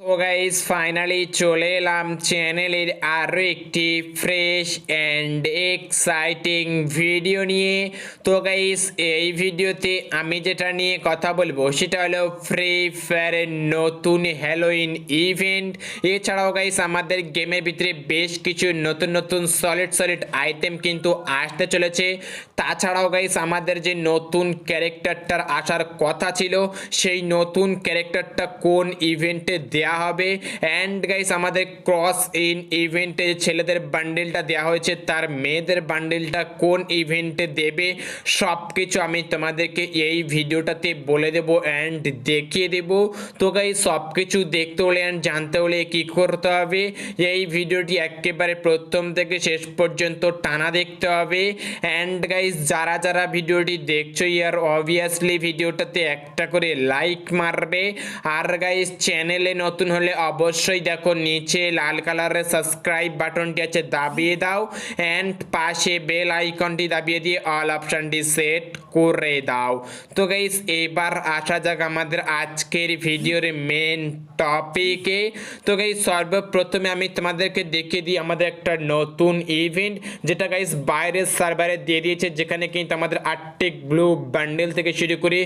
তো guys finally চলে এলাম চ্যানেলের আরও একটি ফ্রেশ অ্যান্ড এক্সাইটিং ভিডিও নিয়ে। তো গাইস এই ভিডিওতে আমি যেটা নিয়ে কথা বলব, সেটা হলো ফ্রি ফায়ারের নতুন হ্যালোইন ইভেন্ট এছাড়াও গাইস আমাদের গেমের ভিতরে বেশ কিছু নতুন নতুন সলিড সলিড আইটেম কিন্তু আসতে চলেছে। তাছাড়াও গাইস আমাদের যে নতুন ক্যারেক্টারটার আসার কথা ছিল, সেই নতুন ক্যারেক্টারটা কোন ইভেন্টে দেয়া হবে। অ্যান্ড গাইস আমাদের ক্রস ইন ইভেন্টে ছেলেদের বান্ডেলটা দেওয়া হয়েছে, তার মেয়েদের বান্ডেলটা কোন ইভেন্টে দেবে সব কিছু আমি তোমাদেরকে এই ভিডিওটাতে বলে দেবো অ্যান্ড দেখিয়ে দেব। তো গাইস সব কিছু দেখতে হলে অ্যান্ড জানতে হলে কী করতে হবে, এই ভিডিওটি একেবারে প্রথম থেকে শেষ পর্যন্ত টানা দেখতে হবে। অ্যান্ড গাইস যারা যারা ভিডিওটি দেখছ, ইয়ার অবভিয়াসলি ভিডিওটাতে একটা করে লাইক মারবে। আর গাইস চ্যানেলে নতুন হলে অবশ্যই দেখো নিচে লাল কালারের সাবস্ক্রাইব বাটনটি আছে, দাবিয়ে দাও অ্যান্ড পাশে বেল আইকনটি দাবিয়ে দিয়ে অল অপশানটি সেট করে দাও। তো গাইস এবার আসা যাক আমাদের আজকের ভিডিওর মেন টপিকে তো গাইস সর্বপ্রথমে আমি তোমাদেরকে দেখিয়ে দিই আমাদের একটা নতুন ইভেন্ট যেটা গাইস বাইরের সার্ভারে দিয়ে দিয়েছে, যেখানে কিন্তু আমাদের আর্টিক ব্লু বান্ডেল থেকে শুরু করে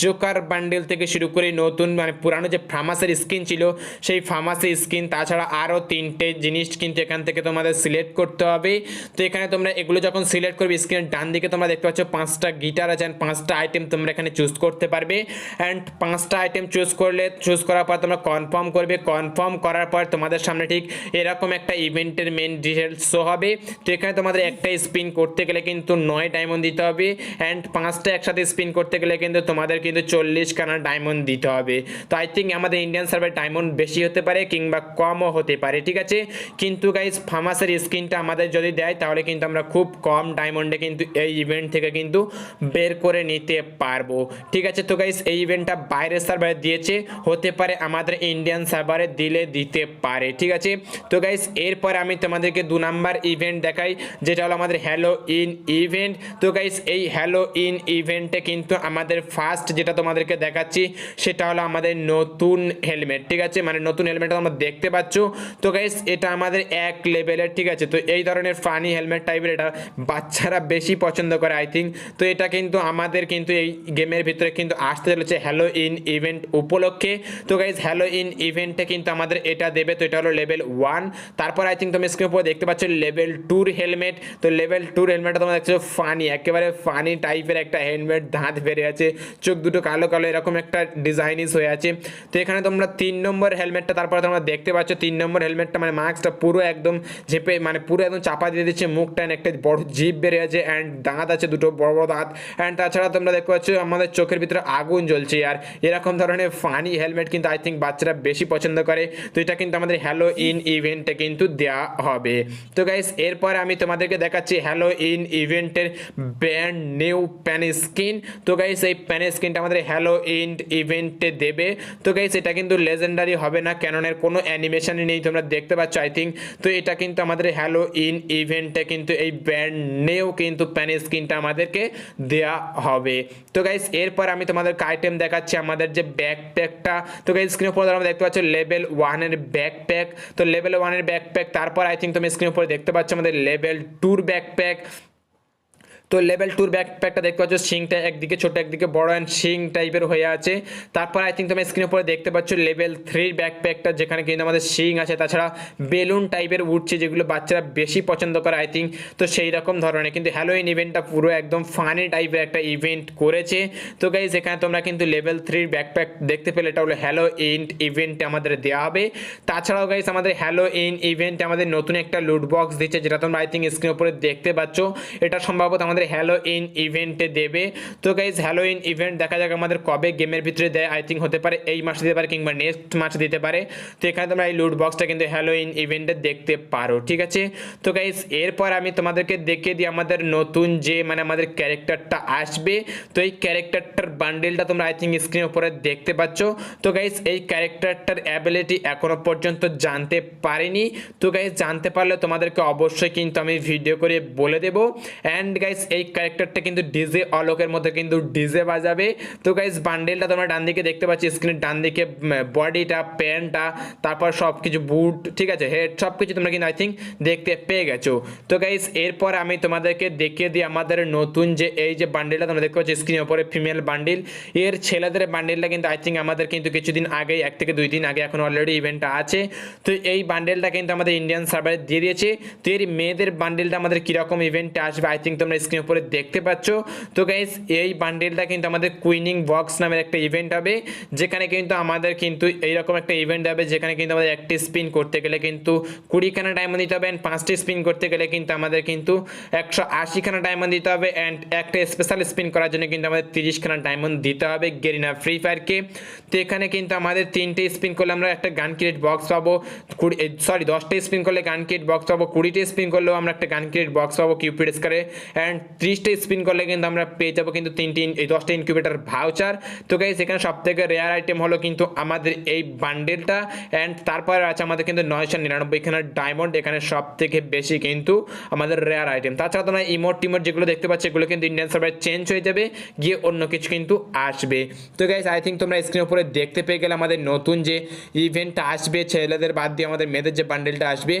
জোকার বান্ডেল থেকে শুরু করে নতুন মানে পুরানো যে ফার্মাসের স্কিন ছিল সেই ফার্মাসি স্কিন তাছাড়া আরও তিনটে জিনিস কিন্তু এখান থেকে তোমাদের সিলেক্ট করতে হবে। তো এখানে তোমরা এগুলো যখন সিলেক্ট করবে স্ক্রিনের ডান দিকে তোমরা দেখতে পাচ্ছ পাঁচটা গিটার আছে and পাঁচটা আইটেম তোমরা এখানে চুজ করতে পারবে। অ্যান্ড পাঁচটা আইটেম চুজ করলে চুজ করার পর তোমরা কনফার্ম করবে। কনফার্ম করার পর তোমাদের সামনে ঠিক এরকম একটা ইভেন্টের মেন ডিটেলস শো হবে। তো এখানে তোমাদের একটা স্পিন করতে গেলে কিন্তু নয় ডায়মন্ড দিতে হবে। অ্যান্ড পাঁচটা একসাথে স্পিন করতে গেলে কিন্তু তোমাদের কিন্তু চল্লিশ খানা ডায়মন্ড দিতে হবে। তো আই থিঙ্ক আমাদের ইন্ডিয়ান সার্ভার ডায়মন্ড বেশি হতে পারে কিংবা কমও হতে পারে, ঠিক আছে? কিন্তু গাইজ ফার্মাসের স্কিনটা আমাদের যদি দেয়, তাহলে কিন্তু আমরা খুব কম ডায়মন্ডে কিন্তু এই ইভেন্ট থেকে কিন্তু বের করে নিতে পারব, ঠিক আছে? তো গাইজ এই ইভেন্টটা বাইরের সার্ভারে দিয়েছে, হতে পারে আমাদের ইন্ডিয়ান সার্ভারে দিলে দিতে পারে, ঠিক আছে? তো গাইজ এরপর আমি তোমাদেরকে দু নাম্বার ইভেন্ট দেখাই, যেটা হলো আমাদের হ্যালো ইন ইভেন্ট তো গাইজ এই হ্যালো ইন ইভেন্টে কিন্তু আমাদের ফার্স্ট যেটা তোমাদেরকে দেখাচ্ছি, সেটা হলো আমাদের নতুন হেলমেট ঠিক আছে? মানে নতুন হেলমেট তোমরা দেখতে পাচ্ছ। তো গাইস এটা আমাদের এক লেভেলের ঠিক আছে? তো এই ধরনের ফানি হেলমেট টাইপের এটা বাচ্চারা বেশি পছন্দ করে আই থিঙ্ক তো এটা কিন্তু আমাদের কিন্তু এই গেমের ভিতরে কিন্তু আসতে চলেছে হ্যালো ইন ইভেন্ট উপলক্ষে। তো গাইজ হ্যালো ইন ইভেন্টে কিন্তু আমাদের এটা দেবে, তো এটা হলো লেভেল ওয়ান তারপর আই থিঙ্ক তুমি স্ক্রিন উপর দেখতে পাচ্ছ লেভেল টুর হেলমেট তো লেভেল টুর হেলমেটটা তোমরা দেখছ ফানি একেবারে ফানি টাইপের একটা হেলমেট দাঁত বেড়ে আছে, চোখ দুটো কালো কালো, এরকম একটা ডিজাইনিস হয়ে আছে। তো এখানে তোমরা তিন নম্বর হেলমেটটা, তারপরে তোমরা দেখতে পাচ্ছ তিন নম্বর হেলমেটটা মানে মাস্কটা পুরো একদম ঝেপে মানে পুরো একদম চাপা দিয়ে দিচ্ছে মুখটা একটা বড় জিপ বেড়ে আছে অ্যান্ড দাঁত আছে, দুটো বড় বড় দাঁত অ্যান্ড তাছাড়া তোমরা দেখতে পাচ্ছ আমাদের চোখের ভিতরে আগুন জ্বলছে, আর এরকম ধরনের ফানি হেলমেট কিন্তু আই থিঙ্ক বাচ্চারা বেশি পছন্দ করে, তো এটা কিন্তু আমাদের হ্যালো ইন ইভেন্টে কিন্তু দেওয়া হবে। তো গাইস এরপর আমি তোমাদেরকে দেখাচ্ছি হ্যালো ইন ইভেন্টের ব্যান্ড নিউ প্যান স্কিন তো গাইস এই প্যান স্কিনটা আমাদের হ্যালো ইন ইভেন্টে দেবে। তো গাইস এটা কিন্তু লেজেন্ডারি হবে না, ক্যাননের কোনো অ্যানিমেশনই নেই, তোমরা দেখতে পাচ্ছ আই থিঙ্ক তো এটা কিন্তু আমাদের হ্যালো ইন ইভেন্টে কিন্তু এই ব্যান্ড নিউ কিন্তু প্যান স্কিনটা আমাদেরকে দেয়া হবে। তো গাইস এরপর আমি তোমাদেরকে আইটেম দেখাচ্ছি, আমাদের যে ব্যাকপ্যাকটা তো গাইস স্ক্রিনের উপর আমরা দেখতে পাচ্ছ লেভেল ওয়ানের ব্যাকপ্যাক তো লেভেল ওয়ানের ব্যাকপ্যাক তারপর আই থিঙ্ক তুমি স্ক্রিনের উপরে দেখতে পাচ্ছ, আমাদের লেভেল টুর ব্যাকপ্যাক তো লেভেল টুর ব্যাকপ্যাকটা দেখতে পাচ্ছ, শিংটা একদিকে ছোট, একদিকে বড় অ্যান্ড শিং টাইপের হয়ে আছে। তারপর আই থিঙ্ক তুমি স্ক্রিনের উপরে দেখতে পাচ্ছ লেভেল থ্রির ব্যাকপ্যাকটা যেখানে কিন্তু আমাদের শিং আছে। তাছাড়া বেলুন টাইপের উঠছে যেগুলো বাচ্চারা বেশি পছন্দ করে আই থিঙ্ক তো সেই রকম ধরনের। কিন্তু হ্যালোইন ইভেন্টটা পুরো একদম ফানি টাইপের একটা ইভেন্ট করেছে। তো গাইজ এখানে তোমরা কিন্তু লেভেল থ্রির ব্যাকপ্যাক দেখতে পেলে, এটা হলো হ্যালো ইন ইভেন্টে আমাদের দেওয়া হবে। তাছাড়াও গাইজ আমাদের হ্যালো ইন ইভেন্টে আমাদের নতুন একটা লুট বক্স দিচ্ছে, যেটা তোমরা আই থিঙ্ক স্ক্রিনের উপরে দেখতে পাচ্ছ। এটা সম্ভবত আমাদের হ্যালো ইন ইভেন্টে দেবে। তো গাইজ হ্যালো ইন ইভেন্ট দেখা যাক আমাদের কবে গেমের ভিতরে দেয়। আই থিঙ্ক হতে পারে এই মাসে দিতে পারে কিংবা নেক্সট মাসে দিতে পারে। তো এখানে তোমরা এই লুট বক্সটা কিন্তু হ্যালো ইন ইভেন্টে দেখতে পারো, ঠিক আছে? তো গাইজ এরপর আমি তোমাদেরকে দেখিয়ে দিই আমাদের নতুন যে মানে আমাদের ক্যারেক্টারটা আসবে। তো এই ক্যারেক্টারটার বান্ডেলটা তোমরা আই থিঙ্ক স্ক্রিনের উপরে দেখতে পাচ্ছ। তো গাইজ এই ক্যারেক্টারটার অ্যাবিলিটি এখনও পর্যন্ত জানতে পারিনি। তো গাইজ জানতে পারলে তোমাদেরকে অবশ্যই কিন্তু আমি ভিডিও করে বলে দেবো। অ্যান্ড গাইজ এই ক্যারেক্টারটা কিন্তু ডিজে অলোকের মধ্যে কিন্তু ডিজে বাজাবে। তো গাইস বান্ডেলটা তোমরা ডান দিকে দেখতে পাচ্ছি স্ক্রিনের ডান দিকে বডিটা প্যান্টটা তারপর সব কিছু বুট ঠিক আছে হেড সব কিছু তোমরা কিন্তু আই থিঙ্ক দেখতে পেয়ে গেছো। তো গাইস এরপর আমি তোমাদেরকে দেখিয়ে দিই আমাদের নতুন যে, এই যে বান্ডেলটা তোমরা দেখতে পাচ্ছ স্ক্রিনের উপরে ফিমেল বান্ডিল এর ছেলেদের বান্ডেলটা কিন্তু আই থিঙ্ক আমাদের কিন্তু কিছুদিন আগে এক থেকে দুই দিন আগে এখন অলরেডি ইভেন্টটা আছে। তো এই বান্ডেলটা কিন্তু আমাদের ইন্ডিয়ান সার্ভারে দিয়ে দিয়েছে। তো এর মেয়েদের বান্ডেলটা আমাদের কীরকম ইভেন্টে আসবে আই থিঙ্ক তোমরা স্ক্রিনের উপরে দেখতে পাচ্ছ। তো গাইস এই বান্ডেলটা কিন্তু আমাদের কুইনিং বক্স নামের একটা ইভেন্ট হবে, যেখানে কিন্তু আমাদের কিন্তু এইরকম একটা ইভেন্ট হবে, যেখানে কিন্তু আমাদের একটি স্পিন করতে গেলে কিন্তু কুড়িখানা ডায়মন্ড দিতে হবে অ্যান্ড পাঁচটি স্পিন করতে গেলে কিন্তু আমাদের কিন্তু একশো আশিখানা ডায়মন্ড দিতে হবে অ্যান্ড একটা স্পেশাল স্পিন করার জন্য কিন্তু আমাদের তিরিশখানা ডায়মন্ড দিতে হবে গেরিনা ফ্রি ফায়ারকে তো এখানে কিন্তু আমাদের তিনটে স্পিন করলে আমরা একটা গান ক্রিয়েট বক্স পাবো, কুড়ি সরি দশটা স্পিন করলে গান ক্রিয়েট বক্স পাবো, কুড়িটা স্পিন করলেও আমরা একটা গান ক্রিয়েট বক্স পাবো কিউপিড স্কারে অ্যান্ড ত্রিশটা স্পিন করলে কিন্তু আমরা পেয়ে যাব কিন্তু তিনটি, এই দশটা ইনকিউবেটার ভাউচার তো গাইস এখানে সব থেকে রেয়ার আইটেম হলো কিন্তু আমাদের এই বান্ডেলটা অ্যান্ড তারপরে আছে আমাদের কিন্তু নয়শো নিরানব্বই এখানে ডায়মন্ড এখানে সব থেকে বেশি কিন্তু আমাদের রেয়ার আইটেম তাছাড়া তোমরা ইমোট টিমোট যেগুলো দেখতে পাচ্ছ, এগুলো কিন্তু ইন্ডিয়ান সার্ভারে চেঞ্জ হয়ে যাবে, গিয়ে অন্য কিছু কিন্তু আসবে। তো গাইস আই থিঙ্ক তোমরা স্ক্রিনের উপরে দেখতে পেয়ে গেলে আমাদের নতুন যে ইভেন্টটা আসবে, ছেলেদের বাদ দিয়ে আমাদের মেয়েদের যে বান্ডেলটা আসবে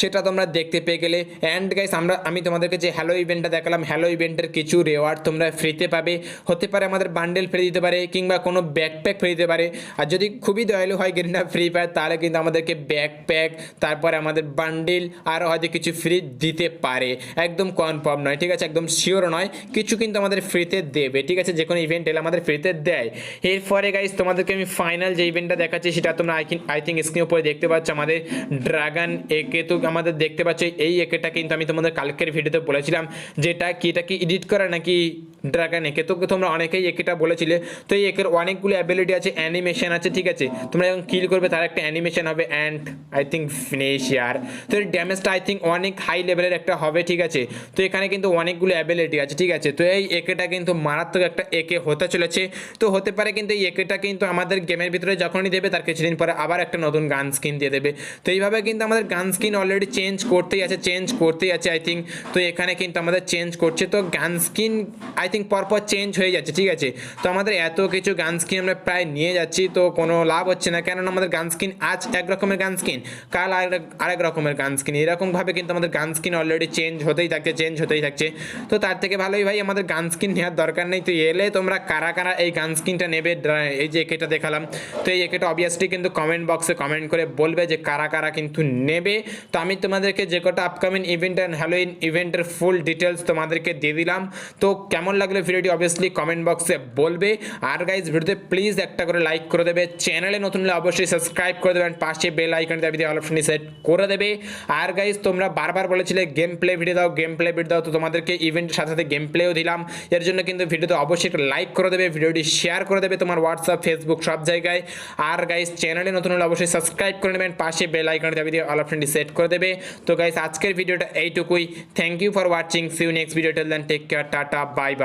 সেটা তোমরা দেখতে পেয়ে গেলে। অ্যান্ড গাইস আমরা, আমি তোমাদেরকে যে হ্যালো ইভেন্টটা দেখালাম হ্যালো ইভেন্টের কিছু রেওয়ার্ড তোমরা ফ্রিতে পাবে। হতে পারে আমাদের বান্ডেল ফ্রি দিতে পারে, কিংবা কোনো ব্যাকপ্যাক ফ্রি দিতে পারে। আর যদি খুবই দয়ালু হয় গেরিনা ফ্রি ফায়ার তাহলে কিন্তু আমাদেরকে ব্যাকপ্যাক তারপরে আমাদের বান্ডেল আর হয়তো কিছু ফ্রি দিতে পারে। একদম কনফার্ম নয়, ঠিক আছে? একদম শিওর নয়। কিছু কিন্তু আমাদের ফ্রিতে দেবে, ঠিক আছে? যে কোনো ইভেন্ট এলে আমাদের ফ্রিতে দেয়। এরপরে গাইস তোমাদেরকে আমি ফাইনাল যে ইভেন্টটা দেখাচ্ছি, সেটা তোমরা আই থিঙ্ক স্ক্রিন উপরে দেখতে পাচ্ছ, আমাদের ড্রাগন একে তো আমাদের দেখতে পাচ্ছ, এই একেটা কিন্তু আমি তোমাদের কালকের ভিডিওতে বলেছিলাম, যেটা কি, এটা কি এডিট করা নাকি ড্রাগন একে? তো তোমরা অনেকেই একেটা বলেছিলে, তো এই একের অনেকগুলো অ্যাবিলিটি আছে অ্যানিমেশন আছে, ঠিক আছে? তোমরা যখন কিল করবে, তার একটা অ্যানিমেশন হবে অ্যান্ড আই থিঙ্ক ফিনিশিয়ার তো এর ড্যামেজটা আই থিঙ্ক অনেক হাই লেভেলের একটা হবে, ঠিক আছে? তো এখানে কিন্তু অনেকগুলো অ্যাবিলিটি আছে, ঠিক আছে? তো এই একেটা কিন্তু মারাত্মক একটা একে হতে চলেছে। তো হতে পারে কিন্তু এই একেটা কিন্তু আমাদের গেমের ভিতরে যখনই দেবে, তার কিছুদিন পরে আবার একটা নতুন গান স্কিন দিয়ে দেবে। তো এইভাবে কিন্তু আমাদের গান স্কিন অলরেডি চেঞ্জ করতেই আছে চেঞ্জ করতেই আছে আই থিঙ্ক তো এখানে কিন্তু আমাদের চেঞ্জ করছে। তো গান স্কিন আই থিঙ্ক পরপর চেঞ্জ হয়ে যাচ্ছে, ঠিক আছে? তো আমাদের এত কিছু গান স্কিন আমরা প্রায় নিয়ে যাচ্ছি, তো কোনো লাভ হচ্ছে না। কেননা আমাদের গান স্কিন আজ এক রকমের গান স্কিন কাল আরেক রকমের গান স্কিন এরকমভাবে কিন্তু আমাদের গান স্কিন অলরেডি চেঞ্জ হতেই থাকছে চেঞ্জ হতেই থাকছে। তো তার থেকে ভালোই ভাই, আমাদের গান স্কিন নেওয়ার দরকার নেই। তো এলে তোমরা কারা কারা এই গান স্কিনটা নেবে? এই যে একেটা দেখালাম। তো এই একেটা অবভিয়াসলি কিন্তু কমেন্ট বক্সে কমেন্ট করে বলবে যে কারা কারা কিন্তু নেবে। তো আমি তোমাদেরকে যে কটা আপকামিং ইভেন্ট অ্যান্ড হ্যালোইন ইভেন্টের ফুল ডিটেলস তোমাদেরকে দিয়ে দিলাম। তো কেমন লাগল ভিডিওটি অবভিয়াসলি কমেন্ট বক্সে বলবে। আর গাইজ ভিডিওতে প্লিজ একটা করে লাইক করে দেবে। চ্যানেলে নতুন হলে অবশ্যই সাবস্ক্রাইব করে দেবেন পাশে বেল আইকন দাবি দিয়ে অপশন সেট করে দেবে। আর গাইজ তোমরা বারবার বলেছিলে গেম প্লে ভিডিও দাও গেম প্লে ভিডিও দাও, তো তোমাদেরকে ইভেন্টের সাথে সাথে গেম প্লেও দিলাম। এর জন্য কিন্তু ভিডিওতে অবশ্যই একটা লাইক করে দেবে ভিডিওটি শেয়ার করে দেবে তোমার হোয়াটসঅ্যাপ ফেসবুক সব জায়গায়। আর গাইজ চ্যানেলে নতুন হলে অবশ্যই সাবস্ক্রাইব করে নেবেন পাশে বেল আইকন দাবি দিয়ে অল সেট করে দেবে। তো গাইস আজকের ভিডিওটা এইটুকুই। Thank you for watching see you next video tell take care tata bye bye